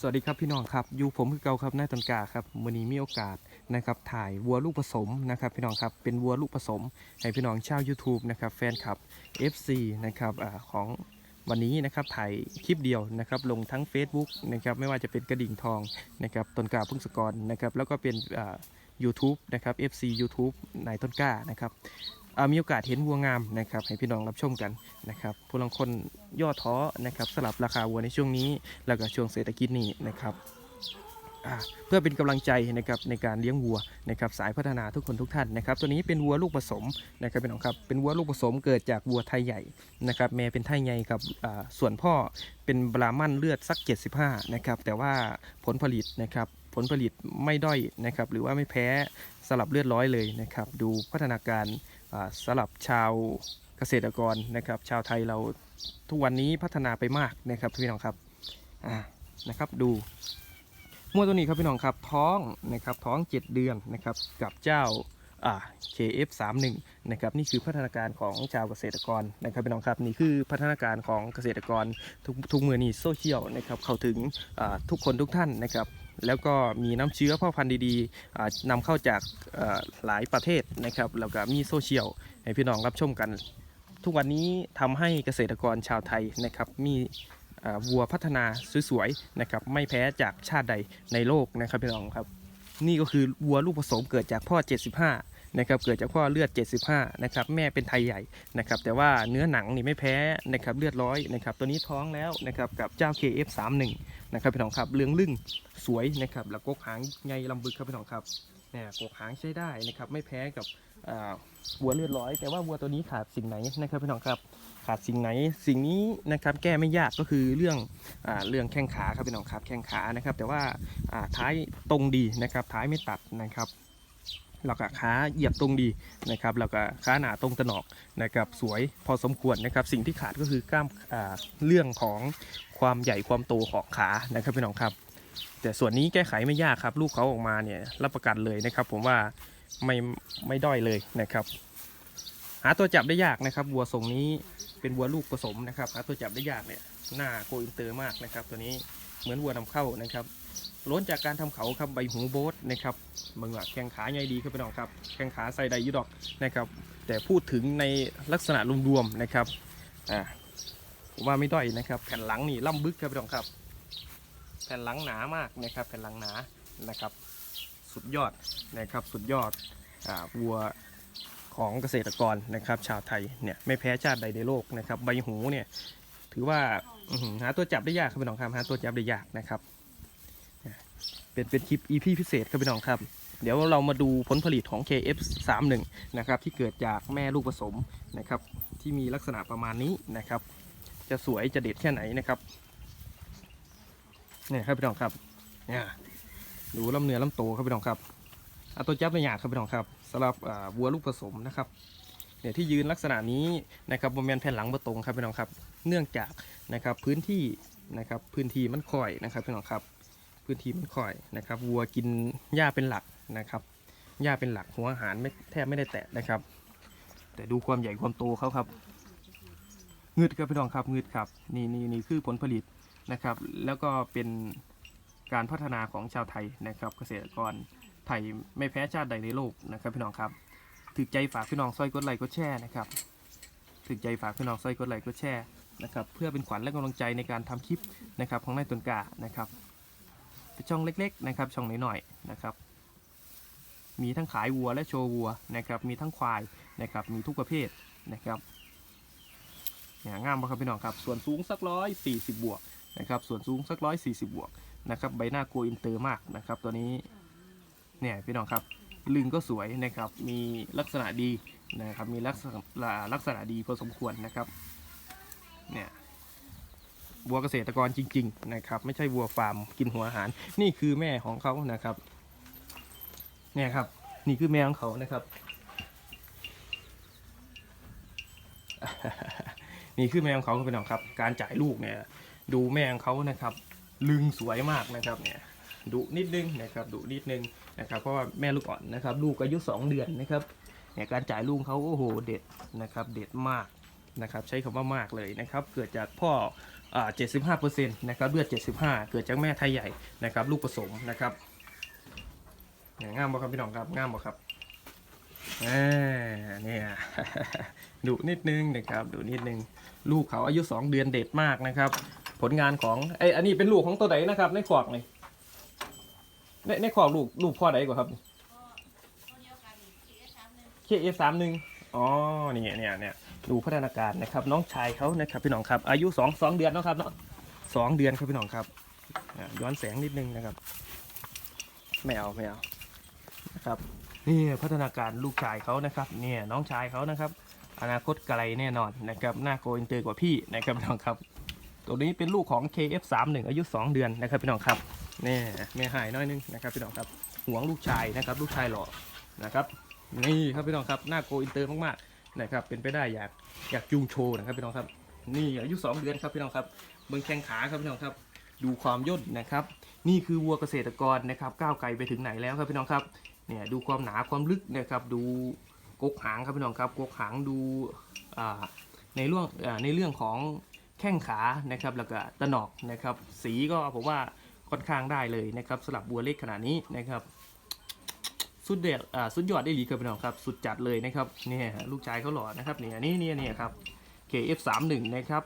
สวัสดีครับพี่น้องครับอยู่ผมคือเก่าครับนายตันกาครับวันนี้มีโอกาสนะครับถ่ายวัวลูกผสมนะครับพี่น้องครับเป็นวัวลูกผสมให้พี่น้องชาว YouTube นะครับแฟนคลับ FC นะครับอของวันนี้นะครับถ่ายคลิปเดียวนะครับลงทั้ง Facebook นะครับไม่ว่าจะเป็นกระดิ่งทองนะครับตนกาพึ่งสกรนะครับแล้วก็เป็นอ่า YouTube นะครับ FC YouTube นายต้นกล้านะครับ มีโอกาสเห็นวัวงามนะครับให้พี่น้องรับชมกันนะครับผู้ลางคนย่อท้อนะครับสลับราคาวัวในช่วงนี้ แล้วก็ช่วงเศรษฐกิจนี้นะครับเพื่อเป็นกำลังใจนะครับในการเลี้ยงวัวนะครับสายพัฒนาทุกคนทุกท่านนะครับตัวนี้เป็นวัวลูกผสมนะครับเป็นของครับเป็นวัวลูกผสมเกิดจากวัวไทยใหญ่นะครับแม่เป็นไทยใหญ่ครับส่วนพ่อเป็นบรามันเลือดสัก 75นะครับแต่ว่าผลผลิตนะครับผลผลิตไม่ด้อยนะครับหรือว่าไม่แพ้สลับเลือดร้อยเลยนะครับดูพัฒนาการ อ่าสลับชาวเกษตรกรนะครับ ชาวไทยเราทุกวันนี้พัฒนาไปมากนะครับพี่น้องครับอ่านะครับดูมัวตัวนี้ครับพี่น้องครับท้องนะครับท้อง 7 เดือนนะครับกับเจ้าอ่า KF31 นะครับนี่คือพัฒนาการของชาวเกษตรกรนะครับพี่น้องครับนี่คือพัฒนาการของเกษตรกรทุกทุกมือนี่โซเชียลนะครับเข้าถึงอ่าทุกคนทุกท่านนะครับ แล้วก็มีน้ำเชื้อพ่อพันธุ์ดีๆนำนำเข้าจากหลายประเทศนะครับแล้วก็มีโซเชียลให้พี่น้องรับชมกัน ทุกวันนี้ทำให้เกษตรกรชาวไทยนะครับมีวัวพัฒนาสวยๆนะครับไม่แพ้จากชาติใดในโลกนะครับพี่น้องครับ นี่ก็คือวัวลูกผสมเกิดจากพ่อ 75 นะครับเกิดจากพ่อเลือด 75นะครับแม่เป็นไทยใหญ่นะครับแต่ว่าเนื้อหนังนี่ไม่แพ้นะครับเลือดร้อยนะครับตัวนี้ท้องแล้วนะครับกับเจ้า KF31 นะครับพี่น้องครับเลืองลึ่งสวยนะครับแล้วกกหางใหญ่ลำบึกครับพี่น้องครับเนี่ยกกหางใช้ได้นะครับไม่แพ้กับอ่าวัวเลือดร้อย แต่ว่าวัวตัวนี้ขาดสิ่งไหนนะครับพี่น้องครับขาดสิ่งไหนสิ่งนี้นะครับแก้ไม่ยากก็คือเรื่องอ่าเรื่องแข้งขาครับพี่น้องครับแข้งขานะครับแต่ว่าอ่าท้ายตรงดีนะครับท้ายไม่ตัดนะครับ แล้วก็ขาเหยียบตรงดีนะครับแล้วก็ขาหนาตรงตนอกนะครับสวยพอสมควรนะครับสิ่งที่ขาดก็คือกล้ามเรื่องของความใหญ่ความโตของขานะครับพี่น้องครับ แต่ส่วนนี้แก้ไขไม่ยากครับ ลูกเขาออกมาเนี่ยรับประกันเลยนะครับ ผมว่าไม่ไม่ด้อยเลยนะครับ หาตัวจับได้ยากนะครับวัวทรงนี้เป็นวัวลูกผสมนะครับหาตัวจับได้ยากเนี่ยหน้าโกอินเตอร์มากนะครับ ตัวนี้เหมือนวัวนำเข้านะครับ ล้นจากการทำเขาครับใบหูโบสนะครับบางหลักแข้งขาใหญ่ดีครับพี่น้องครับแข้งขาใส่ไดยุดอกนะครับแต่พูดถึงในลักษณะรวมๆนะครับอ่าผมว่าไม่ด้อยนะครับแผ่นหลังนี่ล่ำบึกครับพี่น้องครับ แผ่นหลังหนามากนะครับแผ่นหลังหนานะครับ สุดยอดนะครับสุดยอดอ่าวัวของเกษตรกรนะครับชาวไทยเนี่ยไม่แพ้ชาติใดในโลกนะครับใบหูเนี่ยถือว่าอื้อหือหาตัวจับได้ยากครับพี่น้องครับหาตัวจับได้ยากนะครับ เป็นเป็นคลิป EP พิเศษครับพี่น้องครับ เดี๋ยวเรามาดูผลผลิตของ KF31 นะครับที่เกิดจากแม่ลูกผสมนะครับที่มีลักษณะประมาณนี้นะครับ จะสวยจะเด็ดแค่ไหนนะครับเนี่ยครับพี่น้องครับเนี่ยดูลำเนื้อลำโตครับพี่น้องครับเอาตัวจับตัวอย่างครับพี่น้องครับสำหรับวัวลูกผสมนะครับเนี่ยที่ยืนลักษณะนี้นะครับบริเวณแผ่นหลังประตรงครับพี่น้องครับ เนื่องจากนะครับพื้นที่นะครับพื้นที่มันค่อยนะครับพี่น้องครับ พื้นที่มันค่อยนะครับวัวกินหญ้าเป็นหลักนะครับหญ้าเป็นหลักหัวอาหารไม่แทบไม่ได้แตะนะครับ แต่ดูความใหญ่ความโตเขาครับงึดครับพี่น้องครับงึดครับนี่นี่นี่คือผลผลิตนะครับ แล้วก็เป็นการพัฒนาของชาวไทยนะครับ เกษตรกรไทยไม่แพ้ชาติใดในโลกนะครับพี่น้องครับถึกใจฝากพี่น้องซอยกดไลค์กดแชร์นะครับถึกใจฝากพี่น้องซอยกดไลค์กดแชร์นะครับเพื่อเป็นขวัญและกำลังใจในการทำคลิปนะครับของนายตนกานะครับ ช่องเล็กๆนะครับช่องน้อยๆนะครับ มีทั้งขายวัวและโชว์วัวนะครับมีทั้งควายนะครับมีทุกประเภทนะครับเนี่ยงามปะครับพี่น้องครับส่วนสูงสักร้อยสี่สิบบวกนะครับส่วนสูงสักร้อยสี่สิบบวกนะครับใบหน้าโกอินเตอร์มากนะครับตัวนี้เนี่ยพี่น้องครับลึงก็สวยนะครับมีลักษณะดีนะครับมีลักษณะลักษณะดีพอสมควรนะครับเนี่ย วัวเกษตรกรจริง ๆ นะครับ ไม่ใช่วัวฟาร์มกินหัวอาหาร นี่คือแม่ของเขานะครับ เนี่ยครับ นี่คือแม่ของเขานะครับ นี่คือแม่ของเขาครับพี่น้องครับ การจ่ายลูกเนี่ย ดูแม่ของเขานะครับ ลึงสวยมากนะครับเนี่ยดุนิดนึงนะครับดุนิดนึงนะครับ เพราะว่าแม่ลูกอ่อนนะครับ ลูกอายุ 2 เดือนนะครับเนี่ยการจ่ายลูกเขาโอ้โหเด็ดนะครับ เด็ดมากนะครับ ใช้คำว่ามากเลยนะครับ เกิดจากพ่อ 75%นะครับเลือด 75 เกิดจากแม่ไทยใหญ่นะครับลูกผสมนะครับเนี่ยงามบ่ครับพี่น้องครับงามบ่ครับอ่าเนี่ยดุนิดนึงนะครับดุนิดนึงลูกเขาอายุ 2 เดือนเด็ดมากนะครับ ผลงานของไอยอันนี้เป็นลูกของตัวไหนนะครับในขวากนี่ในในขวากลูกลูกพ่อไหนกว่าครับเคเอสามหนึ่งอ๋อนี่เนี่ยเนี่ย ดูพัฒนาการนะครับ น้องชายเขานะครับพี่น้องครับ อายุสองสองเดือนนะครับเนาะสองเดือนครับพี่น้องครับย้อนแสงนิดนึงนะครับไม่เอาไม่เอานะครับนี่พัฒนาการลูกชายเขานะครับเนี่ยน้องชายเขานะครับ อนาคตไกลแน่นอนนะครับหน้าโกอินเตอร์กว่าพี่นะครับพี่น้องครับตัวนี้เป็นลูกของ KF31 อายุ 2 เดือนนะครับพี่น้องครับนี่แม่หายน้อยนึงนะครับพี่น้องครับห่วงลูกชายนะครับลูกชายหล่อนะครับนี่ครับพี่น้องครับหน้าโกอินเตอร์มากๆ นะครับเป็นไปได้อยากอยากจูงโชว์นะครับพี่น้องครับนี่อายุ 2 เดือนครับพี่น้องครับเบิ้งแข้งขาครับพี่น้องครับ ดูความย่นนะครับ นี่คือวัวเกษตรกรนะครับก้าวไกลไปถึงไหนแล้วครับพี่น้องครับเนี่ยดูความหนาความลึกนะครับดูกกหางครับพี่น้องครับกกหางดูในเรื่องในเรื่องของแข้งขานะครับแล้วก็ตะหนอกนะครับ สีก็ผมว่าค่อนข้างได้เลยนะครับสำหรับวัวเล็กขนาดนี้นะครับ สุดเด็ดอ่าสุดยอดได้ดีครับพี่น้องครับ สุดจัดเลยนะครับเนี่ยลูกชายเขาหล่อนะครับเนี่ยนี่เนี่ยเนี่ยครับ KF31 นะครับ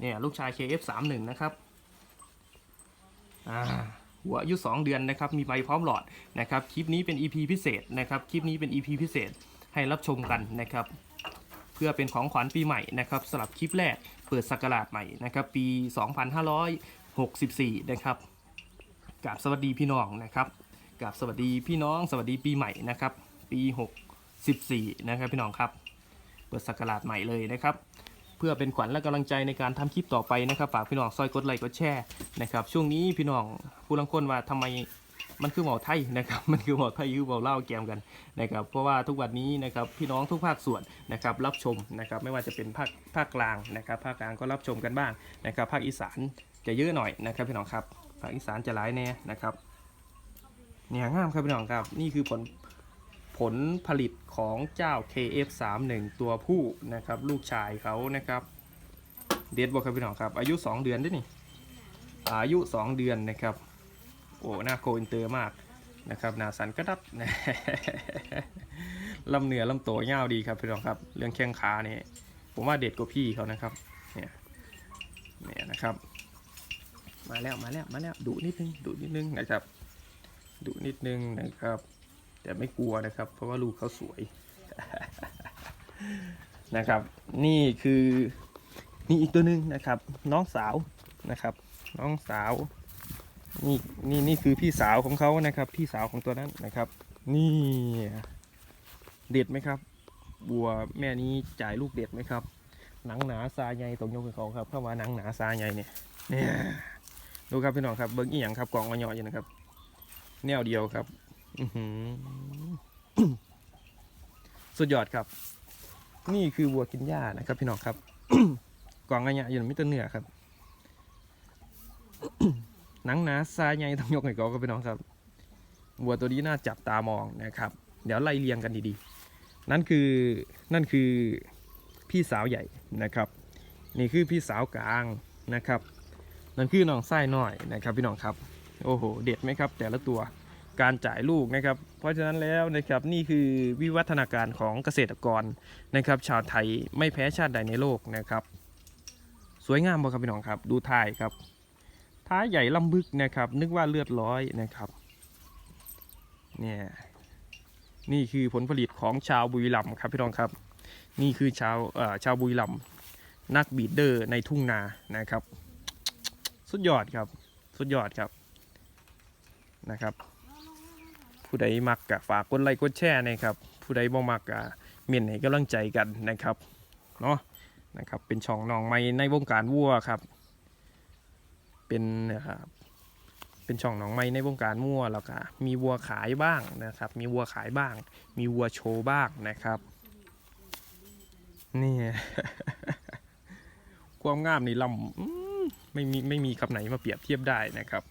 เนี่ยลูกชาย KF31 นะครับอ่าหัวอายุ2เดือนนะครับมีใบพร้อมหลอดนะครับคลิปนี้เป็น EP พิเศษนะครับคลิปนี้เป็น EP พิเศษให้รับชมกันนะครับ เพื่อเป็นของขวัญปีใหม่นะครับสำหรับคลิปแรกเปิดสักราชใหม่นะครับปี 2564 นะครับกราบสวัสดีพี่น้องนะครับ กับสวัสดีพี่น้องสวัสดีปีใหม่นะครับ ปี64นะครับพี่น้องครับ เปิดสักราชใหม่เลยนะครับ เพื่อเป็นขวัญและกำลังใจในการทำคลิปต่อไปนะครับฝากพี่น้องซอยกดไลค์กดแชร์นะครับช่วงนี้พี่น้องผู้ลังคนว่าทำไมมันคือหมอไทยนะครับ มันคือหมอไทยคือหมอเล่าแกมกันนะครับ เพราะว่าทุกวันนี้นะครับพี่น้องทุกภาคส่วนนะครับรับชมนะครับไม่ว่าจะเป็นภาคภาคกลางนะครับภาคกลางก็รับชมกันบ้างนะครับภาคอีสานจะเยอะหน่อยนะครับพี่น้องครับภาคอีสานจะหลายแน่นะครับ เนี่ยงามครับพี่น้องครับ นี่คือผลผลผลิตของเจ้า KF31 ตัวผู้นะครับ ลูกชายเขานะครับ เด็ดบอกครับพี่น้องครับ อายุ 2 เดือนด้วยนี่ อายุ 2 เดือนนะครับ โอ้หน้าโกอินเตอร์มากนะครับหน้าสันกระดับนะลำเหนือลำโตเงาดีครับพี่น้องครับ เรื่องแข้งขานี่ผมว่าเด็ดกว่าพี่เขานะครับ เนี่ยเนี่ยนะครับ มาแล้วมาแล้วมาแล้วดุนิดนึงดุนิดนึงนะครับ ดุนิดนึงนะครับ แต่ไม่กลัวนะครับ เพราะว่าลูกเขาสวยนะครับ นี่คือนี่อีกตัวหนึ่งนะครับ น้องสาวนะครับ น้องสาวนี่นี่นี่คือพี่สาวของเขานะครับ พี่สาวของตัวนั้นนะครับ นี่เด็ดไหมครับบัวแม่นี้จ่ายลูกเด็ดไหมครับ หนังหนาซาใหญ่ตรงยกให้เขาครับเพราะว่าหนังหนาซาใหญ่เนี่ยเนี่ยดูครับพี่น้องครับเบิ้งอีหยังครับกล่องมาหย่ออยู่นะครับ แนวเดียวครับสุดยอดครับ นี่คือวัวกินหญ้านะครับ พี่น้องครับกล่องอะไรอยู่ในมิตรเนื้อครับหนังหนาซายใหญ่ต้องยกให้กอครับพี่น้องครับ วัวตัวนี้น่าจับตามองนะครับ เดี๋ยวไล่เรียงกันดีๆ นั่นคือนั่นคือพี่สาวใหญ่นะครับ นี่คือพี่สาวกลางนะครับ นั่นคือน้องไส้น้อยนะครับ พี่น้องครับ โอ้โห เด็ดไหมครับ แต่ละตัว การจ่ายลูกนะครับ เพราะฉะนั้นแล้วนะครับนี่คือวิวัฒนาการของเกษตรกรนะครับ ชาวไทยไม่แพ้ชาติใดในโลกนะครับ สวยงามบ่ครับพี่น้องครับดูท้ายครับ ท้ายใหญ่ลำบึกนะครับ นึกว่าเลือดร้อยนะครับเนี่ยนี่คือผลผลิตของชาวบุรีรัมย์ครับพี่น้องครับ นี่คือชาวชาวบุรีรัมย์นักบีดเดอร์ในทุ่งนานะครับ สุดยอดครับ สุดยอดครับนะครับ ผู้ใดมักกะฝากกดไลค์กดแชร์นะครับ ผู้ใดบ่มักกะเมียนให้กำลังใจกันนะครับเนาะนะครับเป็นช่องน้องใหม่ในวงการวัวครับ เป็นนะครับเป็นช่องน้องใหม่ในวงการวัวแล้วก็มีวัวขายบ้างนะครับ มีวัวขายบ้าง มีวัวโชว์บ้างนะครับนี่ความงามนี่ลำไม่มีไม่มีคำไหนมาเปรียบเทียบได้นะครับ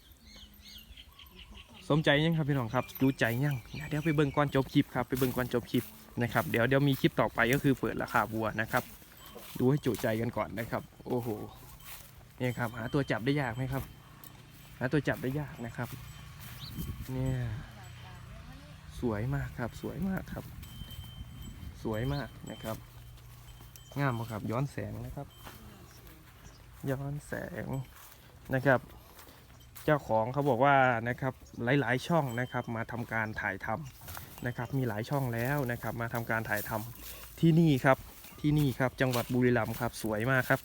สมใจยังครับพี่น้องครับดูใจยังเดี๋ยวไปเบิ่งก่อนจบคลิปครับไปเบิ่งก่อนจบคลิปนะครับเดี๋ยวเดี๋ยวมีคลิปต่อไปก็คือเปิดราคาวัวนะครับ ดูให้จุใจกันก่อนนะครับ โอ้โหเนี่ยครับ หาตัวจับได้ยากไหมครับ หาตัวจับได้ยากนะครับ เนี่ยสวยมากครับ สวยมากครับ สวยมากนะครับงามครับย้อนแสงนะครับ ย้อนแสงนะครับ เจ้าของเขาบอกว่านะครับหลายๆช่องนะครับมาทำการถ่ายทำนะครับมีหลายช่องแล้วนะครับมาทำการถ่ายทำที่นี่ครับที่นี่ครับจังหวัดบุรีรัมย์ครับสวยมากครับ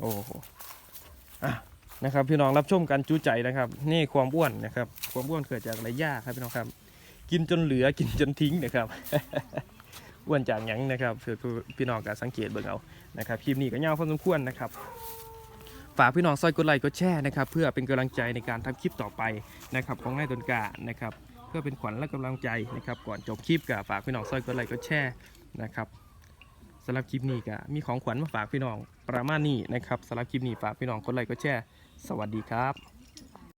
โอ้โหอะนะครับพี่น้องรับชมกันจูใจนะครับ นี่ความอ้วนนะครับ ความอ้วนเกิดจากอะไรยากครับพี่น้องครับ กินจนเหลือกินจนทิ้งนะครับอ้วนจากหยังนะครับคือพี่น้องการสังเกตเบิ่งเอานะครับคลิปนี้ก็ยาวพอสมควรนะครับ ฝากพี่น้องซอยกดไลค์กดแชร์นะครับ เพื่อเป็นกำลังใจในการทำคลิปต่อไปนะครับของนายตนกานะครับ เพื่อเป็นขวัญและกำลังใจนะครับ ก่อนจบคลิปก็ฝากพี่น้องซอยกดไลค์กดแชร์นะครับสำหรับคลิปนี้ก็มีของขวัญมาฝากพี่น้องประมาณนี้นะครับสำหรับคลิปนี้ฝากพี่น้องกดไลค์กดแชร์สวัสดีครับ